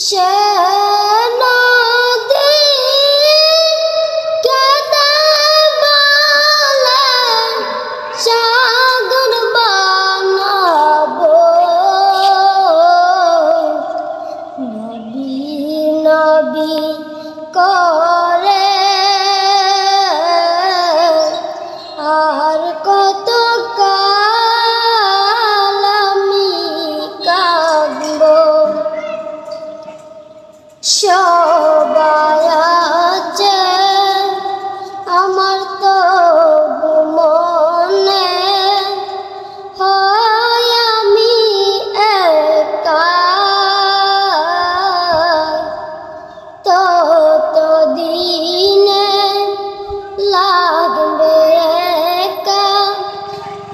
Show. আমার তো মনে হয় আমি লাগবে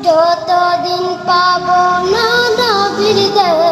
যতদিন পাবো না নবীর দেয়